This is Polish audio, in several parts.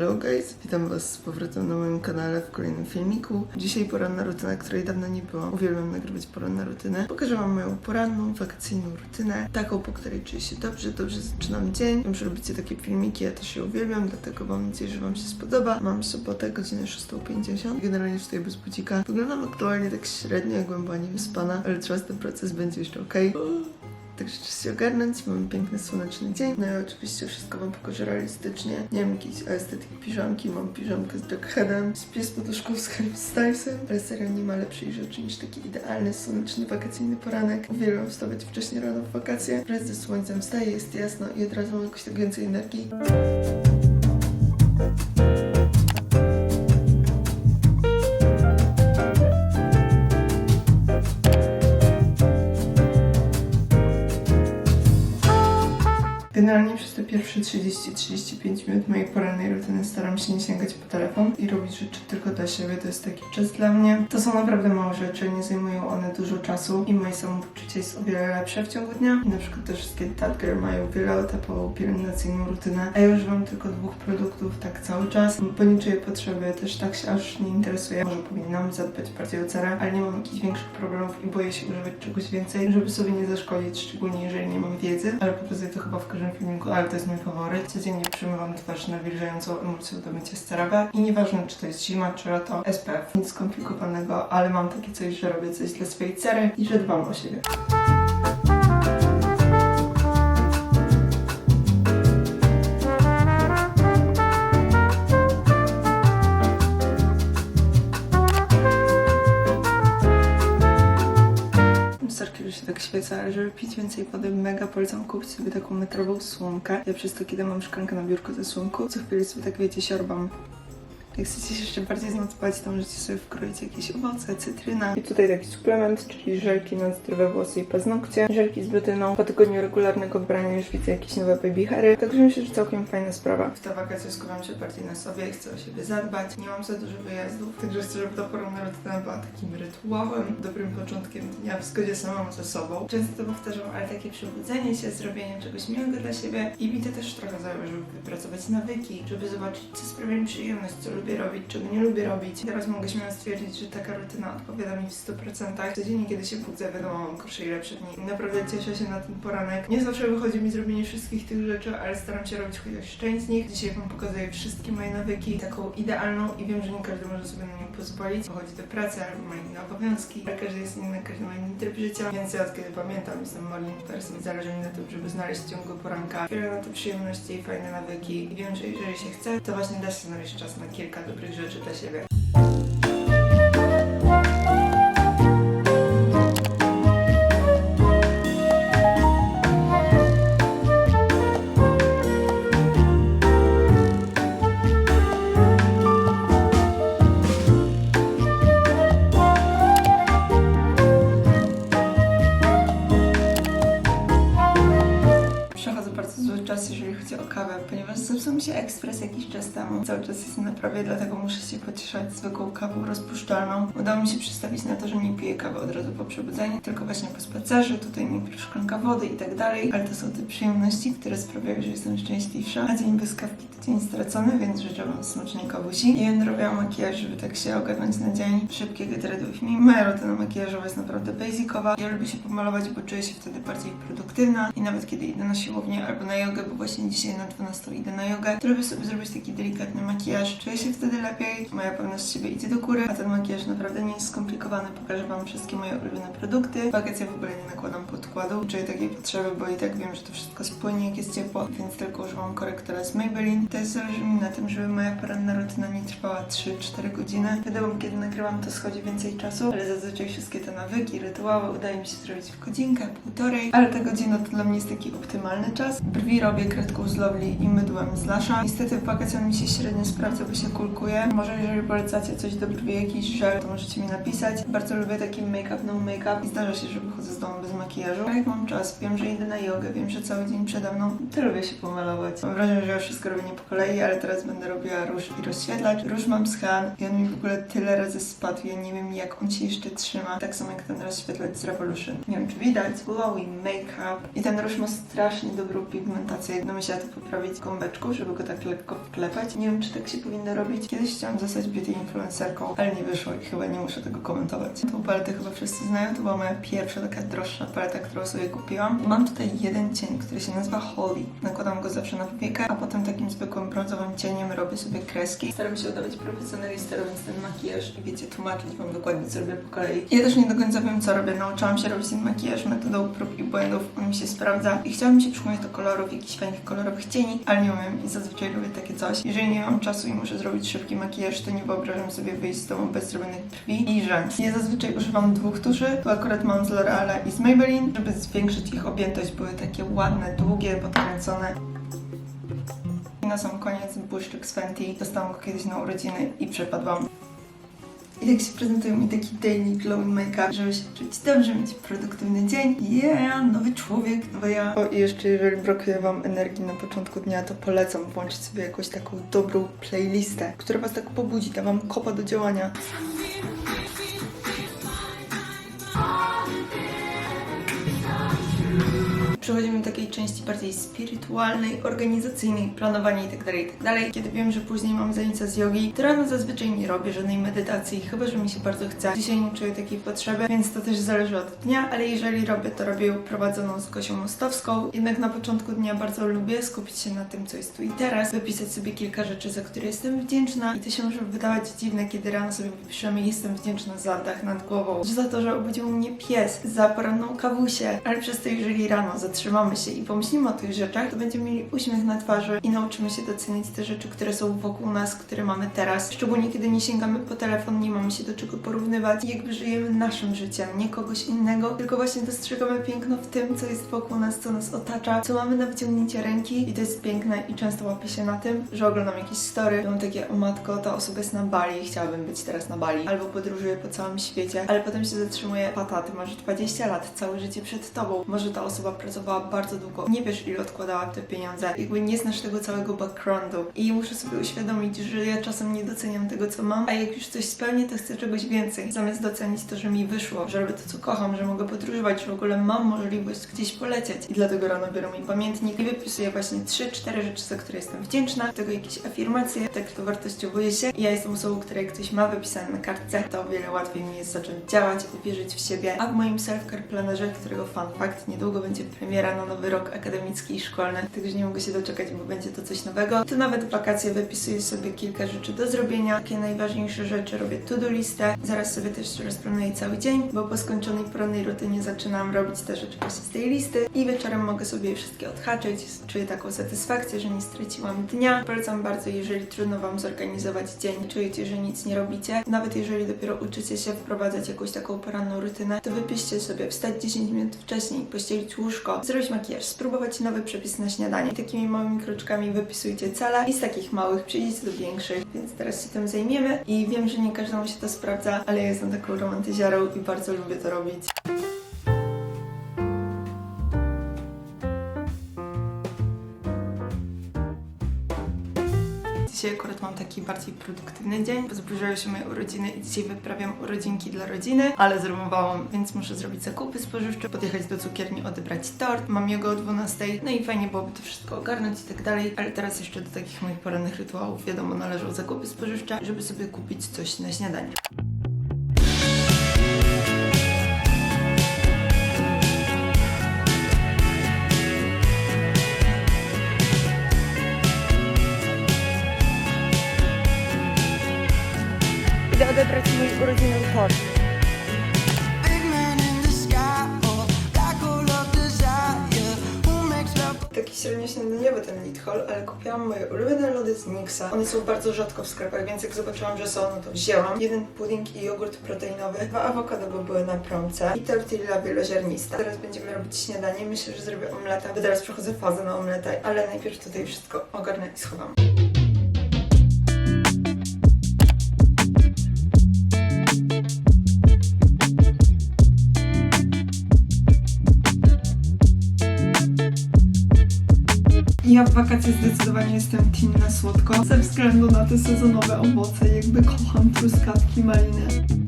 Hello guys, witam was z powrotem na moim kanale w kolejnym filmiku. Dzisiaj poranna rutyna, której dawno nie było. Uwielbiam nagrywać poranne rutyny. Pokażę wam moją poranną, wakacyjną rutynę, taką, po której czuję się dobrze, dobrze zaczynam dzień. Wiem, że lubicie takie filmiki, ja też je uwielbiam, dlatego mam nadzieję, że wam się spodoba. Mam sobotę, godzinę 6.50, generalnie tutaj bez budzika. Wyglądam aktualnie tak średnio, jakbym była niewyspana, ale czas ten proces będzie jeszcze okej. Także czas się ogarnąć, mamy piękny słoneczny dzień. No i oczywiście wszystko wam pokażę realistycznie. Nie wiem, jakiejś estetyki piżamki, mam piżamkę z Jackheadem, śpię z poduszką z Harry Stylesem. Ale serio nie ma lepszej rzeczy niż taki idealny, słoneczny, wakacyjny poranek. Uwielbiam wstawać wcześniej rano w wakacje. Wraz ze słońcem wstaje, jest jasno i od razu mam jakoś tak więcej energii. Generalnie przez te pierwsze 30-35 minut mojej porannej rutyny staram się nie sięgać po telefon i robić rzeczy tylko dla siebie. To jest taki czas dla mnie. To są naprawdę małe rzeczy, nie zajmują one dużo czasu i moje samopoczucie jest o wiele lepsze w ciągu dnia. I na przykład te wszystkie That Girl mają wieloetapową pielęgnacyjną rutynę, a ja używam tylko dwóch produktów tak cały czas, bo nie potrzeby, też tak się aż nie interesuję. Może powinnam zadbać bardziej o cerę, ale nie mam jakichś większych problemów i boję się używać czegoś więcej, żeby sobie nie zaszkodzić, szczególnie jeżeli nie mam wiedzy, ale pokazuję to chyba w każdym filmiku, ale to jest mój faworyt. Codziennie przymywam twarz nawilżającą emulsją do mycia z i nieważne czy to jest zima, czy lato, SPF. Nic skomplikowanego, ale mam takie coś, że robię coś dla swojej cery i że dbam o siebie. Tak świecę, ale żeby pić więcej wody, mega polecam kupić sobie taką metrową słomkę. Ja przez to, kiedy mam szklankę na biurku ze słomką, co chwilę sobie tak wiecie, siorbam. Jak chcecie się jeszcze bardziej zmotywować, to możecie sobie wkroić jakieś owoce, cytryna. I tutaj taki suplement, czyli żelki na zdrowe włosy i paznokcie, żelki z biotyną. Po tygodniu regularnego brania już widzę jakieś nowe baby hairy, także myślę, że całkiem fajna sprawa. W te wakacje skupiam się bardziej na sobie i chcę o siebie zadbać. Nie mam za dużo wyjazdów, także chcę, żeby ta poranna rutyna była takim rytuałem, dobrym początkiem dnia w zgodzie samą ze sobą. Często to powtarzam, ale takie przebudzenie się, zrobienie czegoś miłego dla siebie i mi to też trochę zajęło, żeby wypracować nawyki, żeby zobaczyć, co sprawia mi przyjemność, co lubię robić, czego nie lubię robić. Teraz mogę śmiało stwierdzić, że taka rutyna odpowiada mi w 100%. Codziennie, kiedy się budzę, wiadomo, mam gorsze i lepsze dni. Naprawdę cieszę się na ten poranek. Nie zawsze wychodzi mi zrobienie wszystkich tych rzeczy, ale staram się robić chociaż część z nich. Dzisiaj Wam pokazuję wszystkie moje nawyki, taką idealną i wiem, że nie każdy może sobie na nią pozwolić. Pochodzi do pracy albo ma inne obowiązki, ale każdy jest inny, każdy ma inny tryb życia, więc ja od kiedy pamiętam, jestem morning person, zależy mi na tym, żeby znaleźć w ciągu poranka wiele na to przyjemności i fajne nawyki. I wiem, że jeżeli się chce, to właśnie da się znaleźć czas na kilka dobrych rzeczy dla siebie. Bardzo zły czas, jeżeli chodzi o kawę, ponieważ zepsuł mi się ekspres jakiś czas temu. Cały czas jest na naprawie, dlatego muszę się pocieszać zwykłą kawą rozpuszczalną. Udało mi się przestawić na to, że nie piję kawy od razu po przebudzeniu, tylko właśnie po spacerze, tutaj najpierw szklanka wody i tak dalej. Ale to są te przyjemności, które sprawiają, że jestem szczęśliwsza. A dzień bez kawki to dzień stracony, więc życzę Wam smacznej kawusi. I będę robiła makijaż, żeby tak się ogarnąć na dzień. Szybkie get ready with me. Moja rutyna makijażowa jest naprawdę basicowa. Ja lubię się pomalować, bo czuję się wtedy bardziej produktywna i nawet kiedy idę na siłownię albo na jogę, bo właśnie dzisiaj na 12 idę na jogę, to lubię sobie zrobić taki delikatny makijaż. Czuję się wtedy lepiej, moja pewność siebie idzie do góry, a ten makijaż naprawdę nie jest skomplikowany. Pokażę Wam wszystkie moje ulubione produkty. W wakacje w ogóle nie nakładam podkładu, czuję takiej potrzeby, bo i tak wiem, że to wszystko spłynie jak jest ciepło, więc tylko używam korektora z Maybelline. Też zależy mi na tym, żeby moja poranna rutyna nie trwała 3-4 godziny. Wiadomo, kiedy nagrywam, to schodzi więcej czasu, ale zazwyczaj wszystkie te nawyki, rytuały udaje mi się zrobić w godzinkę, półtorej, ale ta godzina to dla mnie jest taki optymalny czas. Brwi robię kredką z Lovely i mydłem z Lasha. Niestety w wakacjach mi się średnio sprawdza, bo się kulkuje. Może jeżeli polecacie coś do brwi, jakiś żel, to możecie mi napisać. Bardzo lubię taki make-up, no make-up i zdarza się, że wychodzę z domu bez makijażu. Jak mam czas, wiem, że idę na jogę, wiem, że cały dzień przede mną, to lubię się pomalować. Mam wrażenie, że ja wszystko robię po kolei, ale teraz będę robiła róż i rozświetlacz. Róż mam z Han i on mi w ogóle tyle razy spadł, ja nie wiem jak on się jeszcze trzyma. Tak samo jak ten rozświetlacz z Revolution. Nie wiem czy widać. Glowy Makeup. I ten róż ma strasznie dobrą pigmentację. No musiała to poprawić gąbeczką, żeby go tak lekko wklepać. Nie wiem czy tak się powinno robić. Kiedyś chciałam zostać beauty influencerką, ale nie wyszło i chyba nie muszę tego komentować. Tą paletę chyba wszyscy znają. To była moja pierwsza taka droższa paleta, którą sobie kupiłam. Mam tutaj jeden cień, który się nazywa Holy. Nakładam go zawsze na powiekę, a potem takim zwykłym brązowym cieniem robię sobie kreski. Staram się udawać profesjonalistę, robiąc ten makijaż i wiecie, tłumaczyć wam dokładnie, co robię po kolei. Ja też nie do końca wiem, co robię. Nauczyłam się robić ten makijaż metodą prób i błędów. On mi się sprawdza i chciałabym się przekonać do kolorów, jakichś fajnych kolorowych cieni, ale nie umiem i zazwyczaj robię takie coś. Jeżeli nie mam czasu i muszę zrobić szybki makijaż, to nie wyobrażam sobie wyjść z domu bez zrobionych brwi i rzęs. Ja zazwyczaj używam dwóch tuszy. Tu akurat mam z L'Oreala i z Maybelline, żeby zwiększyć ich objętość. Były takie ładne, długie, podkręcone. I na sam koniec błyszczyk z Fenty. Dostałam go kiedyś na urodziny i przepadłam. I tak się prezentuje mi taki daily glowing make-up, żeby się czuć dobrze, mieć produktywny dzień. Yeah, nowy człowiek, nowe ja. O i jeszcze jeżeli brakuje Wam energii na początku dnia, to polecam włączyć sobie jakąś taką dobrą playlistę, która Was tak pobudzi, da Wam kopa do działania. Przechodzimy do takiej części bardziej spirytualnej, organizacyjnej, planowania itd., itd. Kiedy wiem, że później mam zajęcia z jogi, to rano zazwyczaj nie robię żadnej medytacji, chyba że mi się bardzo chce. Dzisiaj nie czuję takiej potrzeby, więc to też zależy od dnia, ale jeżeli robię, to robię prowadzoną z Gosią Mostowską. Jednak na początku dnia bardzo lubię skupić się na tym, co jest tu i teraz, wypisać sobie kilka rzeczy, za które jestem wdzięczna i to się może wydawać dziwne, kiedy rano sobie wypiszemy jestem wdzięczna za dach nad głową, za to, że obudził mnie pies, za poranną kawusię, ale przez to, jeżeli rano zatrzymamy się i pomyślimy o tych rzeczach, to będziemy mieli uśmiech na twarzy i nauczymy się docenić te rzeczy, które są wokół nas, które mamy teraz. Szczególnie kiedy nie sięgamy po telefon, nie mamy się do czego porównywać jakby żyjemy naszym życiem, nie kogoś innego, tylko właśnie dostrzegamy piękno w tym, co jest wokół nas, co nas otacza, co mamy na wyciągnięcie ręki i to jest piękne i często łapię się na tym, że oglądam jakieś story, mam takie, o matko, ta osoba jest na Bali, chciałabym być teraz na Bali, albo podróżuję po całym świecie, ale potem się zatrzymuję, pata, ty masz 20 lat, całe życie przed tobą, może ta osoba pracowała bardzo długo, nie wiesz ile odkładała te pieniądze, jakby nie znasz tego całego backgroundu. I muszę sobie uświadomić, że ja czasem nie doceniam tego, co mam, a jak już coś spełnię, to chcę czegoś więcej, zamiast docenić to, że mi wyszło, że robię to, co kocham, że mogę podróżować, że w ogóle mam możliwość gdzieś polecieć. I dlatego rano biorę mi pamiętnik i wypisuję właśnie 3-4 rzeczy, za które jestem wdzięczna, do tego jakieś afirmacje, tak to wartościowuję się. Ja jestem osobą, która jak coś ma wypisane na kartce, to o wiele łatwiej mi jest zacząć działać, uwierzyć w siebie, a w moim self-care planerze, którego fun fact, niedługo będzie premiera na nowy rok akademicki i szkolny, także nie mogę się doczekać, bo będzie to coś nowego. Tu nawet wakacje wypisuję sobie kilka rzeczy do zrobienia, takie najważniejsze rzeczy, robię to-do listę, zaraz sobie też rozplanuję cały dzień, bo po skończonej porannej rutynie zaczynam robić te rzeczy właśnie z tej listy i wieczorem mogę sobie je wszystkie odhaczyć, czuję taką satysfakcję, że nie straciłam dnia. Polecam bardzo, jeżeli trudno Wam zorganizować dzień, czujecie, że nic nie robicie, nawet jeżeli dopiero uczycie się wprowadzać jakąś taką poranną rutynę, to wypiszcie sobie wstać 10 minut wcześniej, pościelić łóżko, zrobić makijaż, spróbować nowy przepis na śniadanie. Takimi małymi kroczkami wypisujcie cele i z takich małych przejdziecie do większych, więc teraz się tym zajmiemy i wiem, że nie każdemu się to sprawdza, ale ja jestem taką romantyziarą i bardzo lubię to robić. Dzisiaj akurat mam taki bardziej produktywny dzień, bo zbliżają się moje urodziny i dzisiaj wyprawiam urodzinki dla rodziny, ale zrymowałam, więc muszę zrobić zakupy spożywcze, podjechać do cukierni, odebrać tort, mam jego o 12, no i fajnie byłoby to wszystko ogarnąć i tak dalej, ale teraz jeszcze do takich moich porannych rytuałów, wiadomo, należą zakupy spożywcze, żeby sobie kupić coś na śniadanie. Makes love? Taki średnio śniadaniowy ten Lidl, ale kupiłam moje ulubione lody z Nixa. One są bardzo rzadko w sklepach, więc jak zobaczyłam, że są, no to wzięłam. Jeden pudding i jogurt proteinowy, dwa awokado, bo były na promce i tortilla wieloziarnista. Teraz będziemy robić śniadanie. Myślę, że zrobię omleta, bo teraz przechodzę fazę na omletę, ale najpierw tutaj wszystko ogarnę i schowam. Ja w wakacje zdecydowanie jestem team na słodko, ze względu na te sezonowe owoce, jakby kocham truskawki, maliny.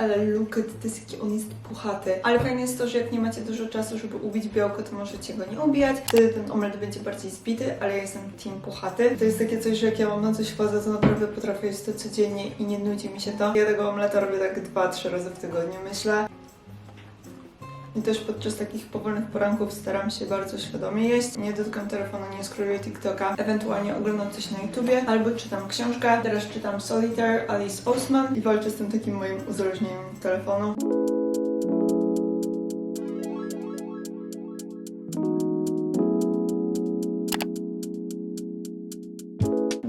Ale look at this, jaki on jest puchaty. Ale fajne jest to, że jak nie macie dużo czasu, żeby ubić białko, to możecie go nie ubijać. Wtedy ten omlet będzie bardziej zbity, ale ja jestem team puchaty. To jest takie coś, że jak ja mam na coś chodzę, to naprawdę potrafię jeść to codziennie i nie nudzi mi się to. Ja tego omleta robię tak dwa, trzy razy w tygodniu, myślę. I też podczas takich powolnych poranków staram się bardzo świadomie jeść. Nie dotykam telefonu, nie scrolluję TikToka, ewentualnie oglądam coś na YouTubie albo czytam książkę. Teraz czytam Solitaire Alice Osman i walczę z tym takim moim uzależnieniem telefonu.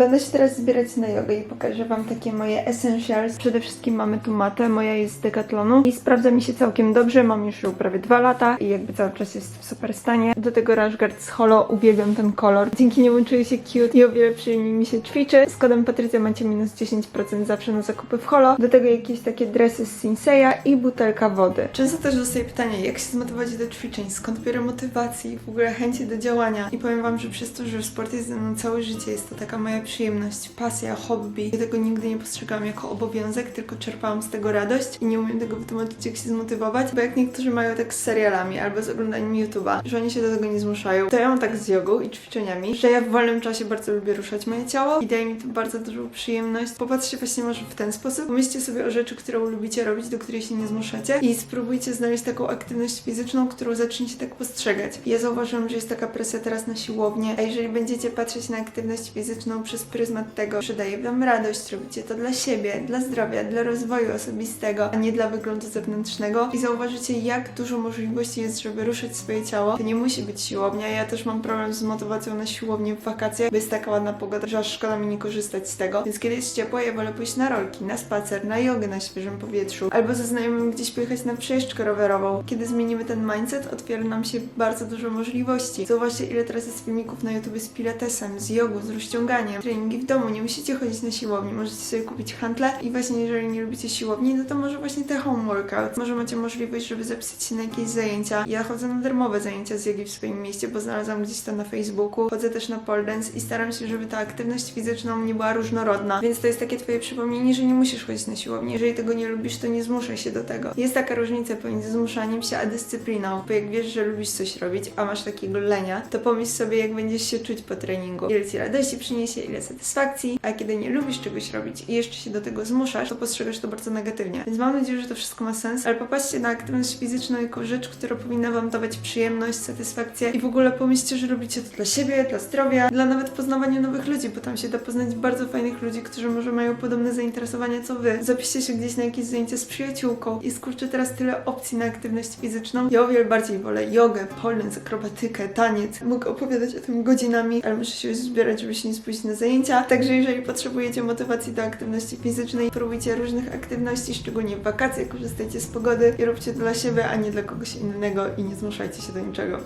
Będę się teraz zbierać na jogę i pokażę Wam takie moje essentials. Przede wszystkim mamy tu matę, moja jest z Decathlonu i sprawdza mi się całkiem dobrze. Mam już ją prawie dwa lata i jakby cały czas jest w super stanie. Do tego Rashgard z Holo, uwielbiam ten kolor. Dzięki niemu czuję się cute i o wiele przyjemniej mi się ćwiczy. Z kodem Patrycja macie minus 10% zawsze na zakupy w Holo. Do tego jakieś takie dresy z Sinseya i butelka wody. Często też dostaję pytanie, jak się zmotywować do ćwiczeń, skąd biorę motywację i w ogóle chęci do działania. I powiem Wam, że przez to, że sport jest ze mną całe życie, jest to taka moja przyjemność, pasja, hobby. Ja tego nigdy nie postrzegałam jako obowiązek, tylko czerpałam z tego radość i nie umiem tego wytłumaczyć, jak się zmotywować, bo jak niektórzy mają tak z serialami albo z oglądaniem YouTube'a, że oni się do tego nie zmuszają, to ja mam tak z jogą i ćwiczeniami, że ja w wolnym czasie bardzo lubię ruszać moje ciało i daje mi to bardzo dużą przyjemność. Popatrzcie właśnie może w ten sposób. Pomyślcie sobie o rzeczy, którą lubicie robić, do której się nie zmuszacie i spróbujcie znaleźć taką aktywność fizyczną, którą zaczniecie tak postrzegać. Ja zauważyłam, że jest taka presja teraz na siłownię, a jeżeli będziecie patrzeć na aktywność fizyczną przez pryzmat tego, że daje wam radość, robicie to dla siebie, dla zdrowia, dla rozwoju osobistego, a nie dla wyglądu zewnętrznego i zauważycie, jak dużo możliwości jest, żeby ruszyć swoje ciało. To nie musi być siłownia. Ja też mam problem z motywacją na siłownię w wakacje, bo jest taka ładna pogoda, że aż szkoda mi nie korzystać z tego. Więc kiedy jest ciepło, ja wolę pójść na rolki, na spacer, na jogę na świeżym powietrzu, albo ze znajomym gdzieś pojechać na przejażdżkę rowerową. Kiedy zmienimy ten mindset, otwiera nam się bardzo dużo możliwości. Zauważcie, ile teraz jest filmików na YouTube z pilatesem, z jogą, z rozciąganiem, treningi w domu. Nie musicie chodzić na siłownię, możecie sobie kupić handle i właśnie jeżeli nie lubicie siłowni, no to może właśnie te home workout. Może macie możliwość, żeby zapisać się na jakieś zajęcia. Ja chodzę na darmowe zajęcia z jogi w swoim mieście, bo znalazłam gdzieś to na Facebooku. Chodzę też na pole dance i staram się, żeby ta aktywność fizyczna nie była różnorodna. Więc to jest takie twoje przypomnienie, że nie musisz chodzić na siłownię. Jeżeli tego nie lubisz, to nie zmuszaj się do tego. Jest taka różnica pomiędzy zmuszaniem się a dyscypliną, bo jak wiesz, że lubisz coś robić, a masz takiego lenia, to pomyśl sobie, jak będziesz się czuć po treningu. Ile ci radości przyniesie, ile satysfakcji, a kiedy nie lubisz czegoś robić i jeszcze się do tego zmuszasz, to postrzegasz to bardzo negatywnie. Więc mam nadzieję, że to wszystko ma sens, ale popatrzcie na aktywność fizyczną jako rzecz, która powinna wam dawać przyjemność, satysfakcję i w ogóle pomyślcie, że robicie to dla siebie, dla zdrowia, dla nawet poznawania nowych ludzi, bo tam się da poznać bardzo fajnych ludzi, którzy może mają podobne zainteresowania co wy. Zapiszcie się gdzieś na jakieś zajęcie z przyjaciółką. Jest kurczę teraz tyle opcji na aktywność fizyczną. Ja o wiele bardziej wolę jogę, dance, akrobatykę, taniec. Mogę opowiadać o tym godzinami, ale muszę się już zbierać, żeby się nie spóźnić na zajęcia. Także jeżeli potrzebujecie motywacji do aktywności fizycznej, próbujcie różnych aktywności, szczególnie w wakacje, korzystajcie z pogody i róbcie to dla siebie, a nie dla kogoś innego i nie zmuszajcie się do niczego.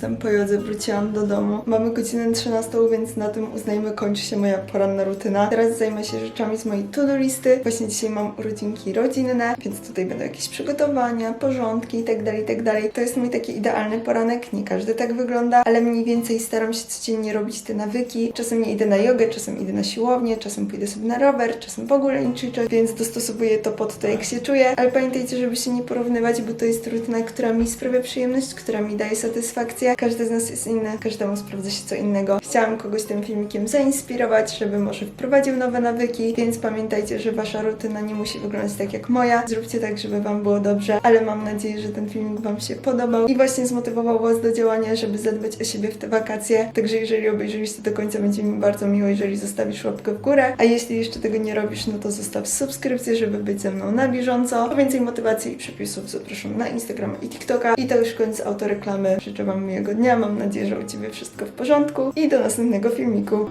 Jestem po jodze, wróciłam do domu. Mamy godzinę 13, więc na tym uznajmy kończy się moja poranna rutyna. Teraz zajmę się rzeczami z mojej to-do listy. Właśnie dzisiaj mam urodzinki rodzinne, więc tutaj będą jakieś przygotowania, porządki itd., itd. To jest mój taki idealny poranek, nie każdy tak wygląda, ale mniej więcej staram się codziennie robić te nawyki. Czasem nie idę na jogę, czasem idę na siłownię, czasem pójdę sobie na rower, czasem w ogóle nie ćwiczę, więc dostosowuję to pod to, jak się czuję. Ale pamiętajcie, żeby się nie porównywać, bo to jest rutyna, która mi sprawia przyjemność, która mi daje satysfakcję. Każdy z nas jest inny, każdemu sprawdza się co innego. Chciałam kogoś tym filmikiem zainspirować, żeby może wprowadził nowe nawyki, więc pamiętajcie, że wasza rutyna nie musi wyglądać tak jak moja. Zróbcie tak, żeby wam było dobrze, ale mam nadzieję, że ten filmik wam się podobał i właśnie zmotywował was do działania, żeby zadbać o siebie w te wakacje. Także jeżeli obejrzeliście do końca, będzie mi bardzo miło, jeżeli zostawisz łapkę w górę, a jeśli jeszcze tego nie robisz, no to zostaw subskrypcję, żeby być ze mną na bieżąco. Po więcej motywacji i przepisów zapraszam na Instagrama i TikToka. I to już koniec autoreklamy. Życzę Wam miłego dnia, mam nadzieję, że u Ciebie wszystko w porządku i do następnego filmiku.